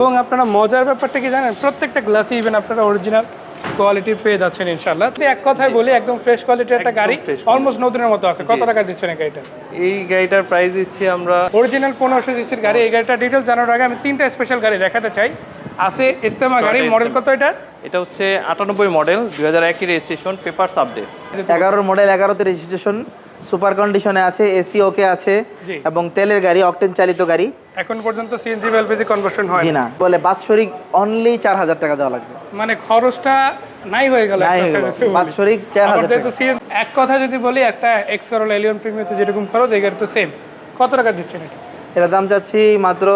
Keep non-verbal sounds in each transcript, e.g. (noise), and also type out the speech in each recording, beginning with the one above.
এবং আপনারা মজার ব্যাপারটা কি জানেন? প্রত্যেকটা গ্লাসই ইভেন আপনারা অরিজিনাল কোয়ালিটির পেয়ে যাচ্ছেন ইনশাল্লাহ তো এক কথায় বলি একদম ফ্রেশ কোয়ালিটির একটা গাড়ি। অলমোস্ট নতুনের মতো আছে। কত টাকা দিচ্ছেন এই গাড়িটা? এই গাড়িটার প্রাইস দিচ্ছি আমরা অরিজিনাল পনেরোশো সিসির গাড়ি। এই গাড়িটা ডিটেলস জানার আগে আমি তিনটা স্পেশাল গাড়ি দেখাতে চাই। আছে ইস্তেমা গাড়ি। মডেল কত এটা এটা হচ্ছে আটানব্বই মডেল দুই হাজার রেজিস্ট্রেশন পেপারস আপডেট এগারোর মডেল এগারোতে রেজিস্ট্রেশন সুপার কন্ডিশনে আছে এসি ওকে আছে এবং তেলের গাড়ি অকটেন চালিত গাড়ি এখন পর্যন্ত সিএনজি এলপিজি কনভার্সন হয় না। বলে বাৎসরিক অনলি চার হাজার টাকা দেওয়া লাগবে মানে খরচটা নাই হয়ে গেল। বাৎসরিক চার আবার হাজার যেহেতু টাকা। এক কথা যদি বলি একটা এক্স করোলা এলিয়ন প্রিমিয়াতে যেরকম খরচ এই গাড়ি তো সেম কত টাকা দিচ্ছেন এটা এটার দাম চাচ্ছি মাত্র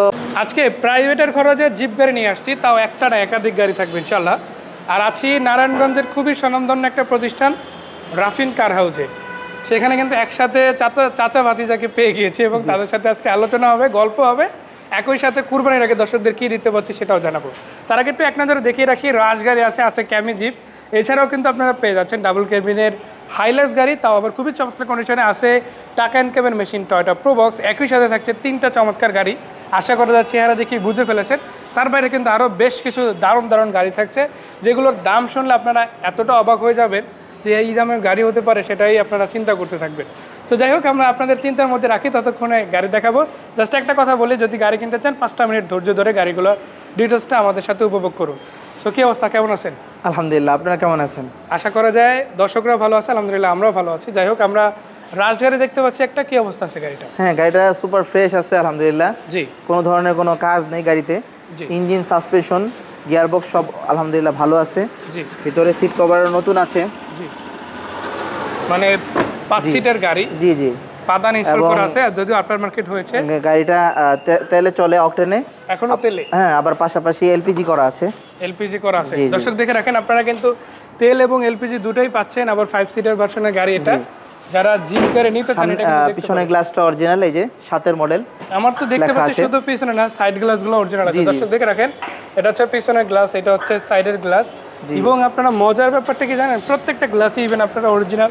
আজকে প্রাইভেটের খরচে জিপ গাড়ি নিয়ে আসছি তাও একটা না একাধিক গাড়ি থাকবে ইনশাল্লাহ আর আছি নারায়ণগঞ্জের খুবই স্বনামধন্য একটা প্রতিষ্ঠান রাফিন কার হাউসে সেখানে কিন্তু একসাথে চাচা চাচা ভাতিজাকে পেয়ে গিয়েছি এবং তাদের সাথে আজকে আলোচনা হবে গল্প হবে। একই সাথে কুরবানির আগে দর্শকদের কী দিতে পারছি সেটাও জানাব। তার আগে একটু এক নজরে দেখিয়ে রাখি রাশ গাড়ি আছে আছে ক্যামি জিপ। এছাড়াও কিন্তু আপনারা পেয়ে যাচ্ছেন ডাবল কেবিনের হাইলেস গাড়ি তাও আবার খুবই চমৎকার কন্ডিশনে আছে টাকা অ্যান্ড কেবেন মেশিন টয়টা প্রোবক্স একই সাথে থাকছে তিনটা চমৎকার গাড়ি। আশা করা যায় চেহারা দেখি বুঝে ফেলেছেন। তার বাইরে কিন্তু আরও বেশ কিছু দারুণ দারুণ গাড়ি থাকছে যেগুলোর দাম শুনলে আপনারা এতটা অবাক হয়ে যাবেন। যে এই দামের গাড়ি হতে পারে সেটাই আপনারা চিন্তা করতে থাকবেন। তো যাই হোক আমরা আপনাদের চিন্তার মধ্যে রাখি ততক্ষণে গাড়ি দেখাবো। জাস্ট একটা কথা বলি যদি গাড়ি কিনতে চান পাঁচটা মিনিট ধৈর্য ধরে গাড়িগুলোর ডিটেলসটা আমাদের সাথে উপভোগ করুন। সো কী অবস্থা? কেমন আছেন? আলহামদুলিল্লাহ আপনারা কেমন আছেন? আশা করা যায় দর্শকরা ভালো আছে আলহামদুলিল্লাহ আমরাও ভালো আছি। যাই হোক আমরা রাজগাড়ি দেখতে পাচ্ছি একটা কি অবস্থা আছে গাড়িটা? হ্যাঁ গাড়িটা সুপার ফ্রেশ আছে আলহামদুলিল্লাহ। জি। কোনো ধরনের কোনো কাজ নেই গাড়িতে। ইঞ্জিন সাসপেনশন গিয়ারবক্স সব আলহামদুলিল্লাহ ভালো আছে। জি। ভিতরে সিট কভার নতুন আছে। জি। মানে পাঁচ সিটের গাড়ি। জি জি। পাদান ইনস্টল করা আছে আর যদিও আফটার মার্কেট হয়েছে। গাড়িটা তেলে চলে অকটেনে এখনও তেলে? হ্যাঁ আবার পাশাপাশি এলপিজি করা আছে। এলপিজি করা আছে। দর্শক দেখে রাখেন আপনারা কিন্তু তেল এবং এলপিজি দুটোই পাচ্ছেন আবার ফাইভ সিটার ভার্সনের গাড়ি এটা। যারা জিপ গাড়ি নিতে চান এটা পিছনে গ্লাসটা অরিজিনাল এই যে সাতের মডেল আমার তো দেখতে পাচ্ছি শুধু পিছনে না সাইড গ্লাসগুলো অরিজিনাল আছে। দর্শক দেখে রাখেন এটা হচ্ছে পিছনের গ্লাস এটা হচ্ছে সাইডের গ্লাস এবং আপনারা মজার ব্যাপারটা কি জানেন? প্রত্যেকটা গ্লাসই ইভেন আপনারা অরিজিনাল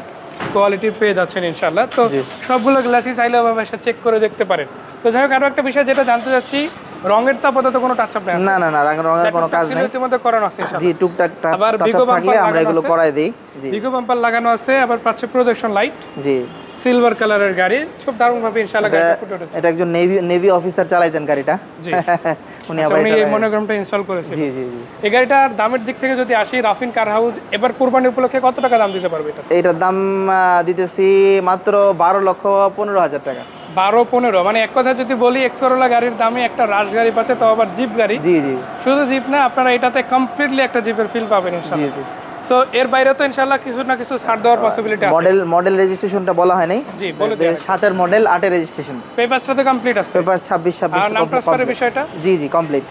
কোয়ালিটির পেয়ে যাচ্ছেন ইনশাল্লাহ তো। সবগুলো গ্লাসই চাইলে চেক করে দেখতে পারেন। তো যাই হোক আরও একটা বিষয় যেটা জানতে চাচ্ছি রঙের তো আপাতত কোনো টাচ আপ না না না রঙের কোনো কাজ নেই। ইতিমধ্যে করানো আছে জি টুকটাক আবার টাচ বিগো থাকলে বাম্পার আমরা এগুলো করায় করাই দেই। জি। বিগো বাম্পার লাগানো আছে আবার পাচ্ছে প্রজেকশন লাইট জি। সিলভার কালারের গাড়ি। খুব দারুণ ভাবে ইনশাল্লাহ এটা- গাড়িটা ফুটে উঠেছে। এটা একজন নেভি নেভি অফিসার চালাইতেন গাড়িটা। জি। (laughs) উনি আচ্ছা, আবার উনি এই মনোগ্রামটা ইনস্টল করেছেন জি জি জি। এই গাড়িটার দামের দিক থেকে যদি আসি রাফিন কার হাউস এবার কুরবানি উপলক্ষে কত টাকা দাম দিতে পারবে এটা? এইটার দাম দিতেছি মাত্র বারো লক্ষ পনেরো হাজার টাকা। বারো পনেরো। মানে এক কথা যদি বলি এক্সকরোলা গাড়ির দামে একটা রাশ গাড়ি পাচ্ছে তাও আবার জিপ গাড়ি। জি জি। শুধু জিপ না আপনারা এটাতে কমপ্লিটলি একটা জিপের ফিল পাবেন জি জি। সো এর বাইরে তো ইনশাল্লাহ কিছু না কিছু ছাড় দেওয়ার পসিবিলিটি আছে। মডেল মডেল রেজিস্ট্রেশনটা বলা হয় নাই জি বলে দেন সাতের মডেল আটের রেজিস্ট্রেশন পেপারসটা তো কমপ্লিট আছে। পেপার ছাব্বিশ ছাব্বিশ আর নাম ট্রান্সফারের বিষয়টা? জি জি কমপ্লিট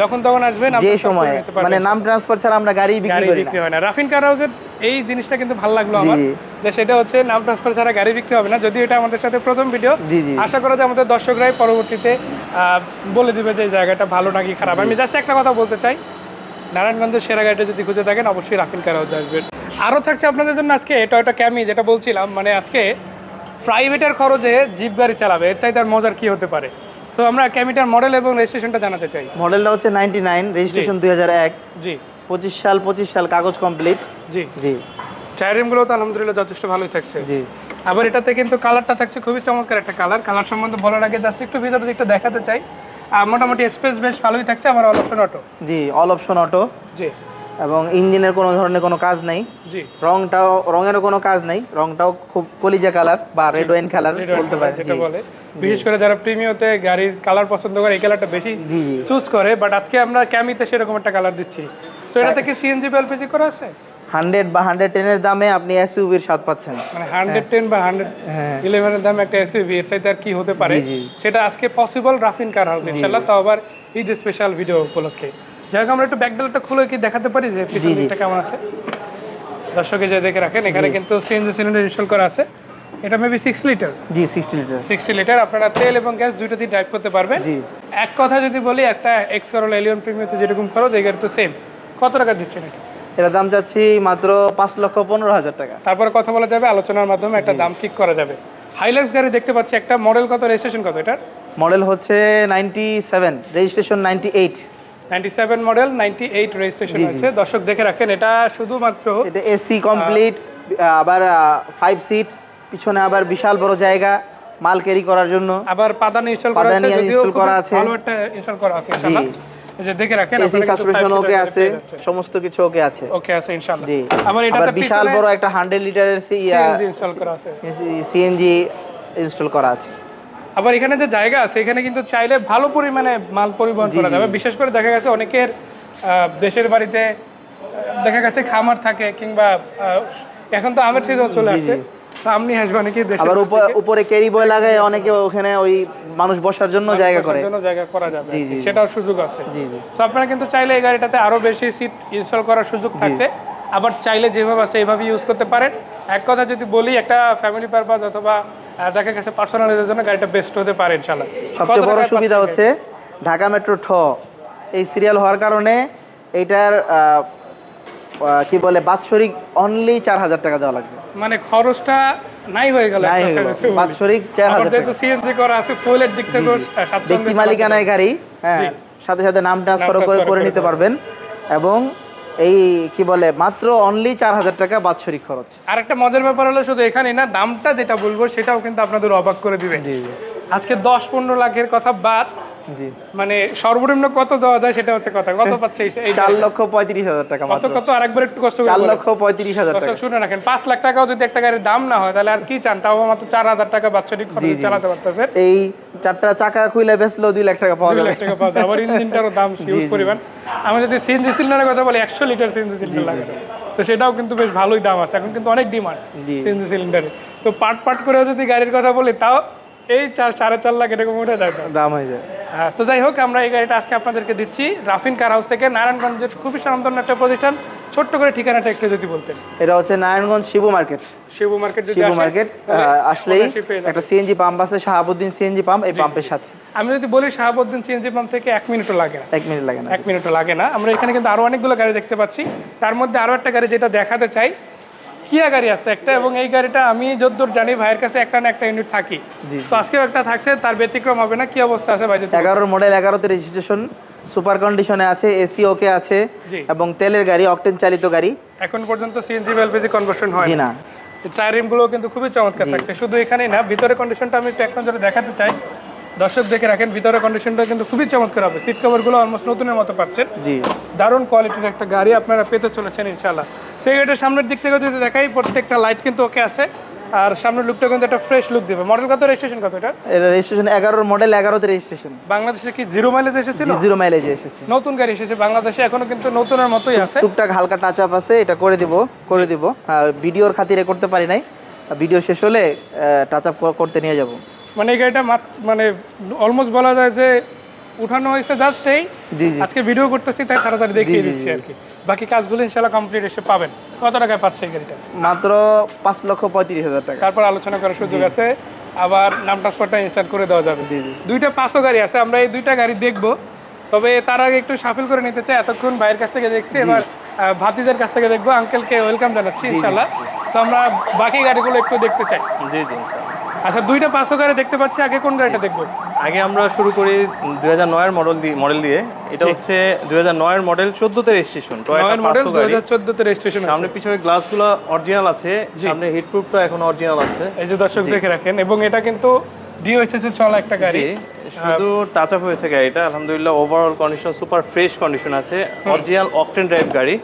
যখন তখন আসবেন যে সময়। মানে নাম ট্রান্সফার ছাড়া আমরা গাড়ি বিক্রি করি বিক্রি হয় না। রাফিন কার হাউসের এই জিনিসটা কিন্তু ভালো লাগল আমার যে সেটা হচ্ছে নাম ট্রান্সফার ছাড়া গাড়ি বিক্রি হবে না। যদি এটা আমাদের সাথে প্রথম ভিডিও আশা করা যায় আমাদের দর্শকরাই পরবর্তীতে বলে দিবে যে জায়গাটা ভালো নাকি খারাপ। আমি জাস্ট একটা কথা বলতে চাই। নারায়ণগঞ্জের সেরা গাড়িটা যদি খুঁজে থাকেন অবশ্যই রাফিন কার হাউস আসবেন। আরও থাকছে আপনাদের জন্য আজকে টয়টা ক্যামি যেটা বলছিলাম মানে আজকে প্রাইভেটের খরচে জিপ গাড়ি চালাবে। এর চাই তার মজার কী হতে পারে? সো আমরা ক্যামিটার মডেল এবং রেজিস্ট্রেশনটা জানাতে চাই। মডেলটা হচ্ছে নাইনটি নাইন রেজিস্ট্রেশন দুই হাজার এক। জি। পঁচিশ সাল পঁচিশ সাল কাগজ কমপ্লিট জি। জি। টায়ারিংগুলো তো আলহামদুলিল্লাহ যথেষ্ট ভালোই থাকছে। জি। আবার এটাতে কিন্তু কালারটা থাকছে খুবই চমৎকার একটা কালার। কালার সম্বন্ধে বলার আগে জাস্ট একটু ভিতরের দিকটা দেখাতে চাই। মোটামুটি স্পেস বেশ ভালোই থাকছে আমার অল অপশন অটো জি অল অপশন অটো জি। এবং ইঞ্জিনের কোনো ধরনের কোনো কাজ নেই। জি। রংটাও রঙেরও কোনো কাজ নেই। রংটাও খুব কলিজা কালার বা রেড ওয়াইন কালার বলতে পারেন। যেটা বলে। বিশেষ করে যারা প্রিমিয়তে গাড়ির কালার পছন্দ করে এই কালারটা বেশি চুজ করে বাট আজকে আমরা ক্যামিতে সেরকম একটা কালার দিচ্ছি। তো এটাতে কি সিএনজি এলপিজি করা আছে? হান্ড্রেড বা হান্ড্রেড টেনের দামে আপনি এসইউভির স্বাদ পাচ্ছেন। মানে হান্ড্রেড টেন বা হান্ড্রেড হ্যাঁ। ইলেভেনের দামে একটা এসইভি এর চাইতে আর কি হতে পারে। সেটা আজকে পসিবল রাফিন কার হাউস ইনশাল্লাহ তাও আবার ঈদ স্পেশাল ভিডিও উপলক্ষে। যাই আমরা একটু ব্যাকডালটা খুলে কি দেখাতে পারি যে পিছন জি, জি। দিকটা কেমন আছে? দর্শকে যে দেখে রাখেন এখানে কিন্তু সিএনজি সিলিন্ডার ইনস্টল করা আছে। এটা মেবি সিক্স লিটার জি সিক্সটি লিটার সিক্সটি লিটার আপনারা তেল এবং গ্যাস দুইটাতেই ড্রাইভ করতে পারবেন। জি। এক কথা যদি বলি একটা এক্স করোলা এলিয়ন প্রিমিয়াতে যেরকম খরচ এই তো সেম কত টাকা দিচ্ছেন এটা? এটার দাম চাচ্ছি মাত্র পাঁচ লক্ষ পনেরো হাজার টাকা। তারপরে কথা বলা যাবে আলোচনার মাধ্যমে একটা দাম ঠিক করা যাবে। হাইলাক্স গাড়ি দেখতে পাচ্ছি একটা মডেল কত রেজিস্ট্রেশন কত এটার? মডেল হচ্ছে ninety seven registration ninety eight ninety seven model ninety eight registration জি, জি। আছে দর্শক দেখে রাখেন এটা শুধুমাত্র এটা এসি কমপ্লিট আবার ফাইভ সিট পিছনে আবার বিশাল বড় জায়গা মাল ক্যারি করার জন্য। আবার পাদানি ইনস্টল করা আছে যদিও করা আছে। ভালো একটা ইনস্টল করা আছে ইনশাআল্লাহ। যে দেখে রাখেন এসি সাসপেনশন ওকে আছে সমস্ত কিছু ওকে আছে। ওকে আছে ইনশাআল্লাহ। জি। আবার এটা বিশাল বড় একটা হান্ড্রেড লিটারের সিএনজি ইনস্টল করা আছে। সিএনজি ইনস্টল করা আছে। আবার এখানে যে জায়গা আছে এখানে কিন্তু চাইলে ভালো পরিমাণে মাল পরিবহন করা যাবে। বিশেষ করে দেখা গেছে অনেকের আহ, দেশের বাড়িতে দেখা গেছে খামার থাকে কিংবা এখন তো আমের সিজন চলে আসে। আমনি আসবে অনেকে আবার উপর- ক্যারি বয় লাগায় অনেকে ওখানে ওই মানুষ বসার জন্য জায়গা করে। জন্য জায়গা করা যাবে। সেটাও সুযোগ আছে। জি জি। আপনারা কিন্তু চাইলে এই গাড়িটাতে আরও বেশি সিট ইনস্টল করার সুযোগ থাকছে। আবার চাইলে যেভাবে আছে এইভাবে ইউজ করতে পারেন। এক কথা যদি বলি একটা ফ্যামিলি পারপাস অথবা দেখা গেছে জন্য গাড়িটা বেস্ট হতে পারে ইনশাআল্লাহ। সবচেয়ে বড় সুবিধা হচ্ছে ঢাকা মেট্রো ঠ। এই সিরিয়াল হওয়ার কারণে এইটার কি বলে বাৎসরিক অনলি চার হাজার টাকা দেওয়া লাগবে। মানে খরচটা নাই হয়ে গেল নাই হয়ে গেল। বাৎসরিক চার হাজার যেহেতু সিএনজি করা আছে ফুয়েলের দিক থেকে ব্যক্তি মালিকানায় গাড়ি হ্যাঁ সাথে সাথে নাম ট্রান্সফার করে করে নিতে পারবেন। এবং এই কি বলে মাত্র অনলি চার হাজার টাকা বাৎসরিক খরচ। আর একটা মজার ব্যাপার হলো শুধু এখানে না দামটা যেটা বলব সেটাও কিন্তু আপনাদের অবাক করে দিবে। জি। আজকে দশ পনেরো লাখের কথা বাদ জি। মানে সর্বনিম্ন কত দেওয়া যায় সেটা হচ্ছে কথা। কত পাচ্ছে এই- চার লক্ষ পঁয়ত্রিশ হাজার টাকা কত কত? আরেকবার একটু কষ্ট চার লক্ষ পঁয়ত্রিশ হাজার টাকা। শুনে রাখেন পাঁচ লাখ টাকাও যদি একটা গাড়ির দাম না হয় তাহলে আর কি চান? তাও মাত্র চার হাজার টাকা বাৎসরিক খরচ। চালাতে পারতেছে এই চারটা চাকা খুলে বেচলো দুই লাখ টাকা পাওয়া যাবে লাখ টাকা পাওয়া যায় আবার ইঞ্জিনটারও দাম হিউজ জি। পরিমাণ। আমি যদি সিএনজি সিলিন্ডারের কথা বলি একশো লিটার সিএনজি সিলিন্ডার লাগে। তো সেটাও কিন্তু বেশ ভালোই দাম আছে। এখন কিন্তু অনেক ডিমান্ড সিএনজি সিলিন্ডারে। তো পার্ট পার্ট করেও যদি গাড়ির কথা বলি তাও এই চার সাড়ে চার লাখ এরকম উঠে যায় দাম। হয়ে যায়। হ্যাঁ, তো যাই হোক আমরা এই গাড়িটা আজকে আপনাদেরকে দিচ্ছি। রাফিন কার হাউস থেকে নারায়ণগঞ্জের খুবই স্বনামধন্য একটা প্রতিষ্ঠান। ছোট্ট করে ঠিকানাটা একটু যদি বলতেন। এটা হচ্ছে Narayanganj Shibu market. Shibu market Shibu market আসলেই। একটা সিএনজি পাম্প আছে শাহাবুদ্দিন সিএনজি পাম্প এই পাম্পের সাথে। আমি যদি বলি শাহাবুদ্দিন সিএনজি পাম্প থেকে এক মিনিটও লাগে না। এক মিনিট লাগে না। এক মিনিটও লাগে না। আমরা এখানে কিন্তু আরও অনেকগুলো গাড়ি দেখতে পাচ্ছি। তার মধ্যে আরও একটা গাড়ি যেটা দেখাতে চাই কিয়া গাড়ি আছে? একটা এবং এই গাড়িটা আমি যতদূর জানি ভাইয়ের কাছে একটা না একটা ইউনিট থাকি। তো আজকেও একটা থাকছে তার ব্যতিক্রম হবে না? কি অবস্থা আছে ভাই এগারোর মডেল এগারোতে রেজিস্ট্রেশন সুপার কন্ডিশনে আছে এসি ওকে আছে এবং তেলের গাড়ি অকটেন চালিত গাড়ি। এখন পর্যন্ত সিএনজি বা এলপিজি কনভার্সন হয় না। টায়ার রিমগুলো কিন্তু খুবই চমৎকার থাকছে। শুধু এখানেই না ভিতরে কন্ডিশনটা আমি একটু এক নজরে দেখাতে চাই দর্শক দেখে রাখেন ভিতরে কন্ডিশনটা কিন্তু খুবই চমৎকার হবে। সিট কভারগুলো অলমোস্ট নতুনের মতো পাচ্ছেন। জি। দারুণ কোয়ালিটির একটা গাড়ি আপনারা পেতে চলেছেন ইনশাল্লাহ সেই গাড়িটার সামনের দিক থেকে যদি দেখাই প্রত্যেকটা লাইট কিন্তু ওকে আছে। আর সামনের লুকটা কিন্তু একটা ফ্রেশ লুক দেবে। মডেল কত? রেজিস্ট্রেশন কত এটা? এটা রেজিস্ট্রেশন এগারোর মডেল এগারোতে রেজিস্ট্রেশন বাংলাদেশে কি জিরো মাইলেজ এসেছিল জিরো মাইলেজ এসেছে। নতুন গাড়ি এসেছে। বাংলাদেশে এখনও কিন্তু নতুনের মতোই আছে। টুকটাক হালকা টাচ আপ আছে। এটা করে দিব করে দিব। ভিডিওর খাতিরে করতে পারি নাই। ভিডিও শেষ হলে টাচ আপ করতে নিয়ে যাব। মানে এই গাড়িটা মাত- মানে অলমোস্ট বলা যায় যে উঠানো হয়েছে জাস্ট এই। আজকে ভিডিও করতেছি তাই তাড়াতাড়ি দেখিয়ে দিচ্ছি আর কি বাকি কাজগুলো ইনশাল্লাহ কমপ্লিট এসে পাবেন। কত টাকায় পাচ্ছে এই গাড়িটা? মাত্র পাঁচ লক্ষ পঁয়ত্রিশ হাজার টাকা। তারপর আলোচনা করার সুযোগ আছে। আবার নাম ট্রান্সফারটা ইনস্টার্ট করে দেওয়া যাবে। জি জি। দুইটা পাঁচও গাড়ি আছে আমরা এই দুইটা গাড়ি দেখব। তবে তার আগে একটু সাফিল করে নিতে চাই এতক্ষণ ভাইয়ের কাছ থেকে দেখছি এবার ভাতিদের কাছ থেকে দেখব। আঙ্কেলকে ওয়েলকাম জানাচ্ছি ইনশাল্লাহ তো আমরা বাকি গাড়িগুলো একটু দেখতে চাই। জি জি ইনশাআল্লাহ। আচ্ছা দুইটা পাঁচশো গাড়ি দেখতে পাচ্ছি আগে কোন গাড়িটা দেখব? আগে আমরা শুরু করি দুই হাজার নয়ের মডেল দিয়ে মডেল দিয়ে। এটা হচ্ছে দুই হাজার নয়ের মডেল চোদ্দোতে রেজিস্ট্রেশন মডেল দুই হাজার চোদ্দতে রেজিস্ট্রেশন সামনে পিছনে গ্লাসগুলো অরিজিনাল আছে। সামনে হিটপ্রুফটা এখন অরিজিনাল আছে। এই যে দর্শক দেখে রাখেন এবং এটা কিন্তু ডিওএইচএস এর চলা একটা গাড়ি। শুধু টাচ আপ হয়েছে গাড়িটা। আলহামদুলিল্লাহ overall condition super fresh condition আছে। অরিজিনাল অকটেন ড্রাইভ গাড়ি।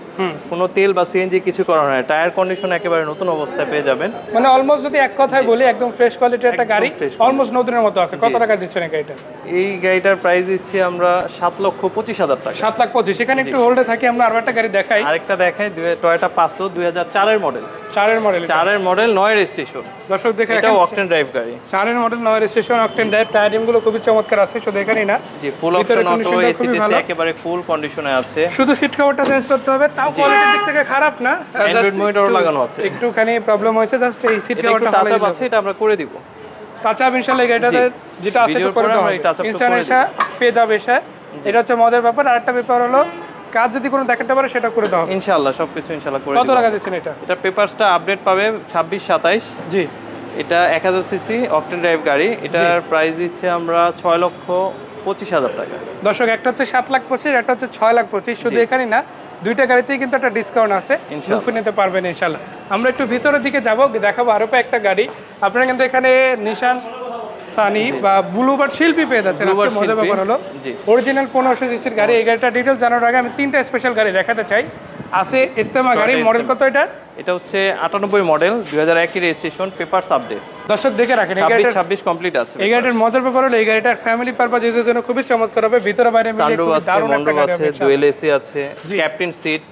কোনো তেল বা সিএনজি কিছু করা হয় টায়ার কন্ডিশন একেবারে নতুন অবস্থায় পেয়ে যাবেন। মানে অলমোস্ট যদি এক কথায় বলি একদম ফ্রেশ কোয়ালিটির একটা গাড়ি অলমোস্ট নতুনের মতো আছে। কত টাকা দিচ্ছেন এই গাড়িটা? এই গাড়িটার প্রাইস দিচ্ছি আমরা সাত লক্ষ পঁচিশ হাজার টাকা। সাত লাখ পঁচিশ। এখানে একটু হোল্ডে থাকি আমরা আরও একটা গাড়ি দেখাই। আরেকটা দেখাই টয়টা পাঁচশো দুই হাজার চারের মডেল চারের মডেল চারের মডেল নয় রেজিস্ট্রেশন দর্শক দেখে রাখেন। অকটেন ড্রাইভ গাড়ি। চারের মডেল নয় রেজিস্ট্রেশন অকটেন ড্রাইভ টায়ারগুলো খুবই চমৎকার আছে শুধু এখানেই না। যে ফুল অপশন অটো এসিটিসি একেবারে ফুল কন্ডিশনে আছে। শুধু সিট কভারটা চেঞ্জ করতে হবে তাও কোয়ালিটির দিক থেকে খারাপ না। Android monitor লাগানো আছে। একটুখানি প্রবলেম হয়েছে জাস্ট এই সিট কভারটা টাচ আপ আছে এটা আমরা করে দিব। টাচ আপ ইনশাআল্লাহ এই গাড়িটাতে যেটা আছে একটু করে টা ইনস্ট্যান্ট পেয়ে যাবে এসে। এটা হচ্ছে মজার ব্যাপার। আরেকটা ব্যাপার হলো কাজ যদি কোনো দেখাতে পারে সেটা করে হবে। ইনশাআল্লাহ সবকিছু ইনশাআল্লাহ করে কত টাকা দিচ্ছেন এটা? এটা পেপারসটা আপডেট পাবে ছাব্বিশ সাতাইশ। জি। এটা এক হাজার সিসি অকটেন ড্রাইভ গাড়ি। এটার প্রাইস দিচ্ছে আমরা ছয় লক্ষ পঁচিশ হাজার টাকা। দর্শক একটা হচ্ছে সাত লাখ পঁচিশ একটা হচ্ছে ছয় লাখ পঁচিশ। শুধু এখানে না দুইটা গাড়িতেই কিন্তু একটা ডিসকাউন্ট আছে। লুফে নিতে পারবেন ইনশাল্লাহ। আমরা একটু ভিতরের দিকে যাব দেখাবো আরও একটা গাড়ি। আপনারা কিন্তু এখানে নিশান সানি বা ব্লুবার্ড শিল্পী পেয়ে যাচ্ছেন। আজকে মজার ব্যাপার হলো। অরিজিনাল পনেরোশো সিসির গাড়ি। এই গাড়িটা ডিটেলস জানার আগে আমি তিনটা স্পেশাল গাড়ি দেখাতে চাই। আছে ইস্তেমা গাড়ি মডেল। কত এটা এটা হচ্ছে আটানব্বই মডেল দুই হাজার একই রেজিস্ট্রেশন পেপার আপডেট দর্শক দেখে রাখেন ছাব্বিশ কমপ্লিট আছে এই গাড়িটার মজার ব্যাপার হলো এই গাড়িটার ফ্যামিলি পারপাস এদের জন্য খুবই চমৎকার হবে। ভিতরে বাইরে সানরুফ আছে ডুয়েল এসি আছে ক্যাপ্টেন সিট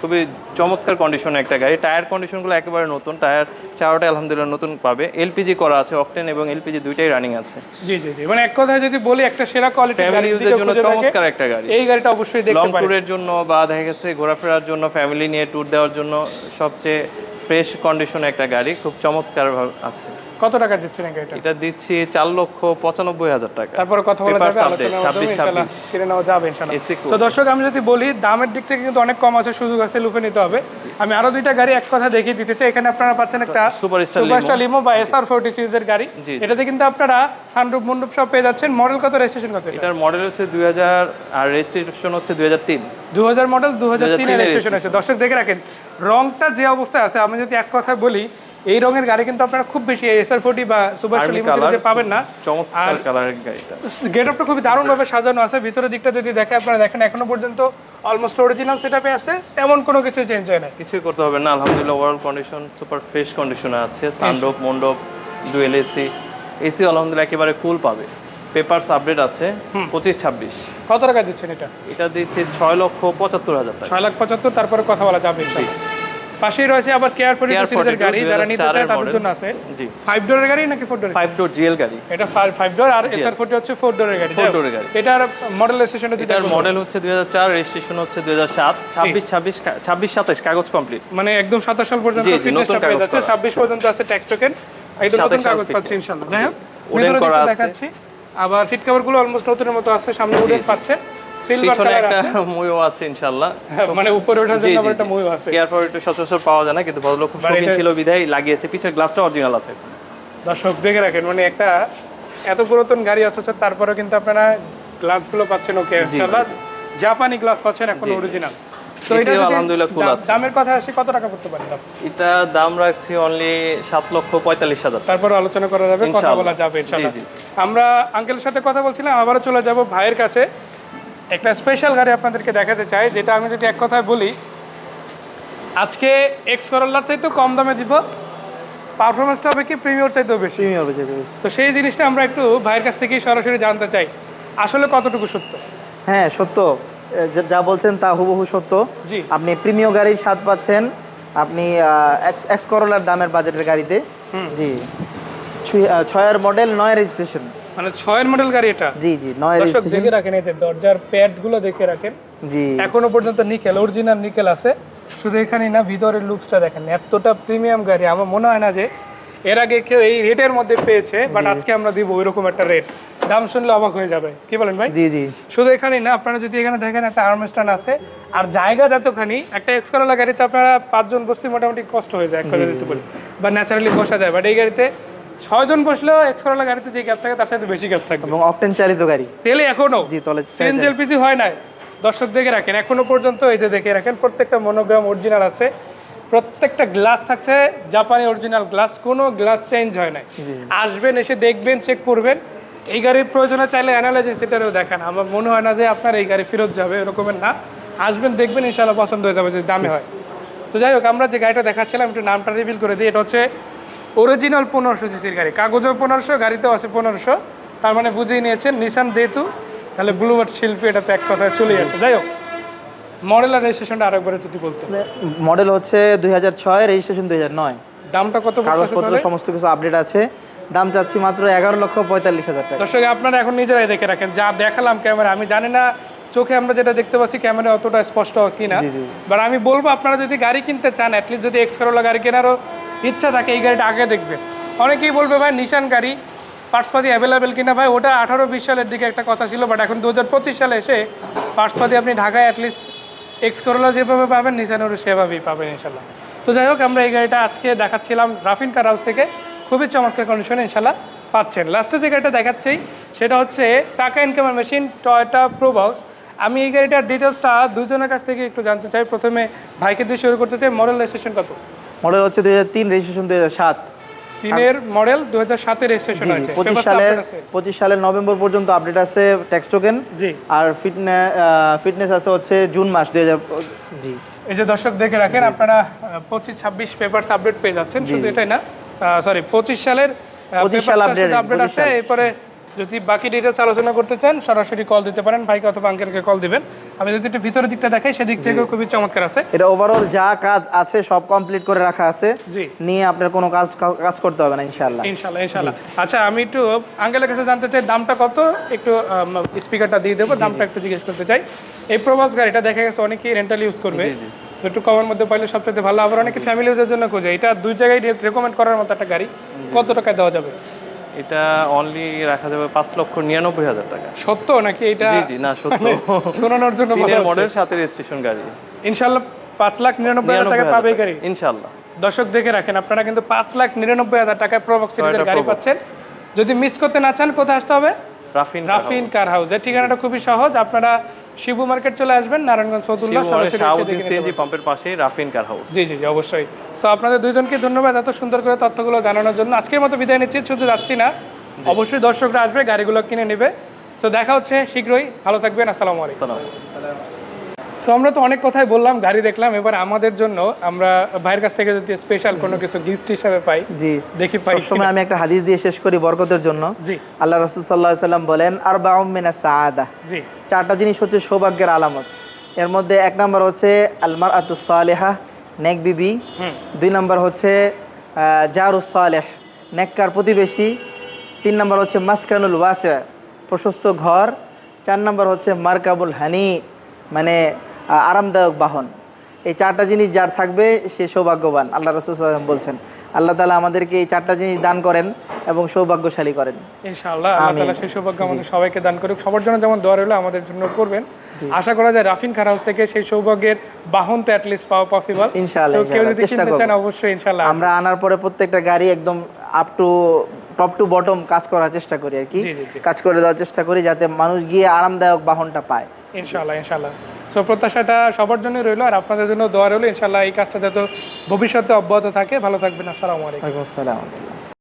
খুবই চমৎকার কন্ডিশনে একটা গাড়ি। টায়ার কন্ডিশনগুলো একেবারে নতুন। টায়ার চারোটা আলহামদুলিল্লাহ নতুন পাবে। এলপিজি করা আছে অকটেন এবং এলপিজি দুইটাই রানিং আছে। জি জি জি। মানে এক কথায় যদি বলি একটা সেরা কোয়ালিটির ফ্যামিলি গাড়ি ইউজের জন্য চমৎকার একটা গাড়ি। এই গাড়িটা অবশ্যই লং দেখতে পারেন। ট্যুরের জন্য বা দেখা গেছে ঘোরাফেরার জন্য ফ্যামিলি নিয়ে ট্যুর দেওয়ার জন্য সবচেয়ে ফ্রেশ কন্ডিশনে একটা গাড়ি। খুব চমৎকার আছে। কত টাকা দিচ্ছেন গাড়িটা? এটা দিচ্ছি চার লক্ষ পঁচানব্বই হাজার টাকা। তারপরে কথা বলা যাবে update, 26, 26 কিনে নেওয়া যাবে ইনশাআল্লাহ তো দর্শক আমি যদি বলি দামের দিক থেকে কিন্তু অনেক কম আছে সুযোগ আছে লুফে নিতে হবে। আমি আরও দুইটা গাড়ি এক কথা দেখিয়ে দিতে চাই। এখানে আপনারা পাচ্ছেন একটা সুপারস্টার লিমো বা এসআর ফোর্টি সিরিজের গাড়ি। এটাতে কিন্তু আপনারা সানরুফ মন্ডপ সব পেয়ে যাচ্ছেন। মডেল কত রেজিস্ট্রেশন কত এটার মডেল হচ্ছে দুই হাজার আর রেজিস্ট্রেশন হচ্ছে দুই হাজার তিন। দু হাজার মডেল দু হাজার 2003 তিনের এর রেজিস্ট্রেশন আছে দর্শক দেখে রাখেন রংটা যে অবস্থায় আছে আমি যদি এক কথা বলি এই রঙের গাড়ি কিন্তু আপনারা খুব বেশি এসআর ফোর্টি বা সুপার Army লিমো colour। পাবেন না। চমৎকার আর- কালারের গাড়িটা। গেট আপটা খুবই দারুণভাবে সাজানো আছে। ভিতরের দিকটা যদি দেখে আপনারা দেখেন এখনও পর্যন্ত অলমোস্ট অরিজিনাল সেটআপে আছে। তেমন কোনো কিছু চেঞ্জ হয় না কিছুই করতে হবে না। আলহামদুলিল্লাহ ওভারঅল কন্ডিশন সুপার ফ্রেশ কন্ডিশনে আছে। সানরুফ মন্ডপ ডুয়েল এসি এসি আলহামদুলিল্লাহ একেবারে ফুল পাবে। পেপারস আপডেট আছে। পঁচিশ ছাব্বিশ। কত টাকা দিচ্ছেন এটা? এটা দিচ্ছে ছয় লক্ষ পঁচাত্তর হাজার টাকা। ছয় লাখ পঁচাত্তর তারপরে কথা বলা যাবে। পাশেই রয়েছে আবার কেয়ার Care সিরিজের গাড়ি যারা নিতে চায় তাদের জন্য আছে। জি। ফাইভ ডোরের গাড়ি নাকি ফোর ডোরের ফাইভ ডোর জিএল গাড়ি। এটা ফাইভ ডোর আর এসআর ফোর্টি হচ্ছে ফোর ডোরের গাড়ি Four যাই হোক, door এর গাড়ি। এটার মডেল এটার মডেল হচ্ছে দুই হাজার চার রেজিস্ট্রেশন হচ্ছে দুই হাজার সাত ছাব্বিশ ছাব্বিশ ছাব্বিশ সাতাশ কাগজ কমপ্লিট মানে একদম সাতাশ সাল পর্যন্ত নতুন পেয়ে যাচ্ছে করা। ছাব্বিশ পর্যন্ত আছে ট্যাক্স টোকেন একদম নতুন কাগজ পাচ্ছে। ইনশাল্লাহ যাই হোক Wooden করা আছে। দেখাচ্ছি। আবার সিট কভারগুলো অলমোস্ট নতুনের মতো আছে সামনে উডেন পাচ্ছে। পিছনে একটা ময়ও আছে ইনশাল্লাহ মানে উপরে ওঠার জন্য আবার একটা ময়ূর আছে। কেয়ার একটু সচরাচর পাওয়া যায় না কিন্তু ভদ্রলোক খুব শৌখিন ছিল বিধায় লাগিয়েছে। পিছের গ্লাসটা অরিজিনাল আছে। দর্শক দেখে রাখেন মানে একটা এত পুরাতন গাড়ি অথচ তারপরে কিন্তু আপনারা গ্লাসগুলো পাচ্ছেন ওকে জি, জি। জাপানি গ্লাস পাচ্ছেন এখন জি, জি। অরিজিনাল তো এটা আলহামদুলিল্লাহ cool আছে। দামের কথা আসে কত টাকা করতে পারেন দাম? এটা দাম রাখছি অনলি সাত লক্ষ পঁয়তাল্লিশ হাজার। তারপরে আলোচনা করা যাবে কথা বলা যাবে ইনশাআল্লাহ। জি, জি। আমরা আঙ্কেলের সাথে কথা বলছিলাম আবারও চলে যাব ভাইয়ের কাছে। একটা স্পেশাল গাড়ি আপনাদেরকে দেখাতে চাই যেটা আমি যদি এক কথায় বলি আজকে এক্স করোলার চাইতেও কম দামে দিব পারফরমেন্সটা হবে কি প্রিমিয়ার চাইতেও বেশি। প্রিমিয়ার তো সেই জিনিসটা আমরা একটু ভাইয়ের কাছ থেকেই সরাসরি জানতে চাই আসলে কতটুকু সত্য? হ্যাঁ সত্য। যা- যা বলছেন তা হুবহু সত্য। জি। আপনি প্রিমিয় গাড়ির স্বাদ পাচ্ছেন আপনি এক্স করোলার দামের বাজেটের গাড়িতে। হুম। জি। ছয়ের মডেল নয় রেজিস্ট্রেশন মানে ছয়ের মডেল গাড়ি এটা? জি জি নয় দর্শক দেখে রাখেন এই যে দরজার প্যাডগুলো দেখে রাখেন। জি। এখনও পর্যন্ত নিকেল অরিজিনাল নিকেল আছে। শুধু এখানে না ভিতরের লুকসটা দেখেন। এতটা প্রিমিয়াম গাড়ি। আমার মনে হয় না যে এর আগে কেউ এই রেটের মধ্যে পেয়েছে বাট আজকে আমরা দিব ওইরকম একটা রেট দাম শুনলে অবাক হয়ে যাবে। কি বলেন ভাই? জি জি। শুধু এখানেই না আপনারা যদি এখানে দেখেন একটা আর্মস্টান আছে আর জায়গা যতখানি একটা এক্সকোলা গাড়িতে আপনারা পাঁচজন বসতে মোটামুটি কষ্ট হয়ে যায় এক কথা দিতে বলি। বা ন্যাচারালি বসা যায়। বাট এই গাড়িতে ছয়জন বসলেও এক্সকোলা গাড়িতে যে গ্যাপ থাকে তার সাথে বেশি গ্যাপ থাকবে। এবং অকটেন চালিত গাড়ি। তেলে এখনও? জি তলে সিএনজি এলপিজি হয় নাই। দর্শক দেখে রাখেন এখনও পর্যন্ত এই যে দেখে রাখেন প্রত্যেকটা মনোগ্রাম অরিজিনাল আছে। প্রত্যেকটা গ্লাস থাকছে জাপানি অরিজিনাল গ্লাস কোনো গ্লাস চেঞ্জ হয় নাই। আসবেন এসে দেখবেন চেক করবেন। এই গাড়ির প্রয়োজনে চাইলে অ্যানালাইজিস সেটারও দেখান। আমার মনে হয় না যে আপনার এই গাড়ি ফেরত যাবে এরকমের না। আসবেন দেখবেন ইনশাল্লাহ পছন্দ হয়ে যাবে যে দামে হয়। তো যাই হোক আমরা যে গাড়িটা দেখাচ্ছিলাম একটু নামটা রিভিল করে দিই। এটা হচ্ছে অরিজিনাল পনেরোশো সিসির গাড়ি। কাগজেও পনেরোশো গাড়িতেও আছে পনেরোশো। তার মানে বুঝেই নিয়েছেন নিশান যেহেতু তাহলে ব্লুবার্ড শিল্পী এটা তো এক কথায় চলে আসে। যাই হোক মডেল আর রেজিস্ট্রেশনটা আরেকবারে যদি বলতেন মডেল হচ্ছে দুই হাজার ছয় রেজিস্ট্রেশন দুই হাজার নয়। দামটা কত কাগজপত্র সমস্ত কিছু আপডেট আছে। দাম চাচ্ছি মাত্র এগারো লক্ষ পঁয়তাল্লিশ হাজার টাকা। দর্শক আপনারা এখন নিজেরাই দেখে রাখেন যা দেখালাম ক্যামেরা আমি জানি না চোখে আমরা যেটা দেখতে পাচ্ছি ক্যামেরা অতটা স্পষ্ট কি না জি, জি। বাট আমি বলব আপনারা যদি গাড়ি কিনতে চান অ্যাটলিস্ট যদি এক্স কারোলা গাড়ি কেনারও ইচ্ছা থাকে এই গাড়িটা আগে দেখবেন অনেকেই বলবে, ভাই নিশান গাড়ি পার্টসপাতি অ্যাভেলেবেল কিনা? ভাই, ওটা আঠারো বিশ সালের দিকে একটা কথা ছিল বাট এখন দু হাজার পঁচিশ সালে এসে পার্টসপাতি আপনি ঢাকায় অ্যাটলিস্ট এক্স করোলা যেভাবে পাবেন নিশানেরও সেভাবেই পাবেন ইনশাল্লাহ তো যাই হোক, আমরা এই গাড়িটা আজকে দেখাচ্ছিলাম রাফিন কার হাউস থেকে। খুবই চমৎকার কন্ডিশনে ইনশাল্লাহ পাচ্ছেন। লাস্টে যে গাড়িটা দেখাচ্ছি, সেটা হচ্ছে টাকা ইনকামের মেশিন টয়টা প্রোবক্স আমি এই গাড়িটার ডিটেলসটা দুজনের কাছ থেকে একটু জানতে চাই। প্রথমে ভাইকে দিয়ে শুরু করতে চাই মডেল রেজিস্ট্রেশন কত? মডেল হচ্ছে দুই হাজার তিন রেজিস্ট্রেশন দুই হাজার সাত। তিনের মডেল দু হাজার রেজিস্ট্রেশন আছে পঁচিশ সালের পঁচিশ সালের নভেম্বর পর্যন্ত আপডেট আছে ট্যাক্স টোকেন জি। আর ফিটনে ফিটনেস আছে হচ্ছে জুন মাস দুই হাজার জি। এই যে দর্শক দেখে রাখেন আপনারা পঁচিশ ছাব্বিশ পেপারস আপডেট পেয়ে যাচ্ছেন শুধু এটাই না। সরি পঁচিশ সালের 25 সাল আপডেট আছে এরপরে যদি বাকি ডিটেলস আলোচনা করতে চান সরাসরি কল দিতে পারেন। ভাইকে অথবা আঙ্কেলকে কল দিবেন। আমি যদি একটু ভিতরের দিকটা দেখাই সেদিক থেকেও খুবই চমৎকার আছে। এটা ওভারঅল যা কাজ আছে সব কমপ্লিট করে রাখা আছে। জি। নিয়ে আপনার কোনো কাজ কাজ করতে হবে না ইনশাল্লাহ ইনশাল্লাহ ইনশাল্লাহ আচ্ছা আমি একটু আঙ্কেলের কাছে জানতে চাই দামটা কত? একটু স্পিকারটা দিয়ে দেবো দামটা একটু জিজ্ঞেস করতে চাই। এই প্রবাস গাড়িটা দেখা গেছে অনেকেই রেন্টাল ইউজ করবে। জি, জি। তো একটু কমের মধ্যে পাইলে সবচেয়ে ভালো। আবার অনেকে ফ্যামিলি ইউজের জন্য খোঁজে। এটা দুই জায়গায় রেকমেন্ড করার মতো একটা গাড়ি। কত টাকায় দেওয়া যাবে? এটা অনলি রাখা যাবে পাঁচ লক্ষ নিরানব্বই হাজার টাকা। সত্য নাকি এটা? জি জি না সত্য। শোনানোর জন্য মডেল সাথে রেজিস্ট্রেশন গাড়ি। ইনশাল্লাহ পাঁচ লাখ নিরানব্বই হাজার টাকা পাবে গাড়ি। ইনশাল্লাহ দর্শক দেখে রাখেন আপনারা কিন্তু পাঁচ লাখ নিরানব্বই হাজার টাকায় প্রবক্স গাড়ি পাচ্ছেন। যদি মিস করতে না চান কোথায় আসতে হবে? রাফিন রাফিন কার হাউস। এর ঠিকানাটা খুবই সহজ। আপনারা শিবু মার্কেট চলে আসবেন নারায়ণগঞ্জ সদুল্লাহ শাহাবুদ্দিন সিএনজি পাম্পের পাশেই রাফিন কার হাউস। জি জি অবশ্যই। সো আপনাদের দুইজনকে ধন্যবাদ এত সুন্দর করে তথ্যগুলো জানানোর জন্য। আজকের মতো বিদায় নিচ্ছি শুধু যাচ্ছি না। অবশ্যই দর্শকরা আসবে গাড়িগুলো কিনে নেবে। সো দেখা হচ্ছে শীঘ্রই। ভালো থাকবেন আসসালামু আলাইকুম। সো আমরা তো অনেক কথাই বললাম গাড়ি দেখলাম। এবার আমাদের জন্য আমরা ভাইয়ের কাছ থেকে যদি স্পেশাল কোনো কিছু গিফট হিসাবে পাই জি। দেখি পাই সবসময় আমি একটা হাদিস দিয়ে শেষ করি বরকতের জন্য। জি। আল্লাহ রসুল সাল্লাহ সাল্লাম বলেন আর বাউমিনা সাদা জি। চারটা জিনিস হচ্ছে সৌভাগ্যের আলামত। এর মধ্যে এক নম্বর হচ্ছে আলমার আতুসালেহা নেক বিবি। দুই নম্বর হচ্ছে জারুস সালেহ নেককার প্রতিবেশী। তিন নম্বর হচ্ছে মাসকানুল ওয়াসে প্রশস্ত ঘর। চার নম্বর হচ্ছে মার্কাবুল হানি মানে আরামদায়ক বাহন। এই চারটা জিনিস যার থাকবে সে সৌভাগ্যবান। আল্লাহ রসুল বলছেন আল্লাহ তালা আমাদেরকে এই চারটা জিনিস দান করেন এবং সৌভাগ্যশালী করেন। ইনশাআল্লাহ আল্লাহ। সেই সৌভাগ্য আমাদের সবাইকে দান করুক। সবার জন্য যেমন দোয়া রইল আমাদের জন্য করবেন। আশা করা যায় রাফিন হাউস থেকে সেই সৌভাগ্যের বাহনটা অ্যাটলিস্ট পাওয়া পসিবল ইনশাআল্লাহ, কেউ যদি কিনতে চান অবশ্যই ইনশাআল্লাহ। আমরা আনার পরে প্রত্যেকটা গাড়ি একদম up to top to bottom কাজ করার চেষ্টা করি আর কি। কাজ করে দেওয়ার চেষ্টা করি যাতে মানুষ গিয়ে আরামদায়ক বাহনটা পায়। ইনশাআল্লাহ ইনশাল্লাহ সো প্রত্যাশাটা সবার জন্যই রইল আর আপনাদের জন্য দোয়া রইল। ইনশাল্লাহ এই কাজটা যাতে ভবিষ্যতে অব্যাহত থাকে। ভালো থাকবেন। আসসালামু আলাইকুম। আসসালাম।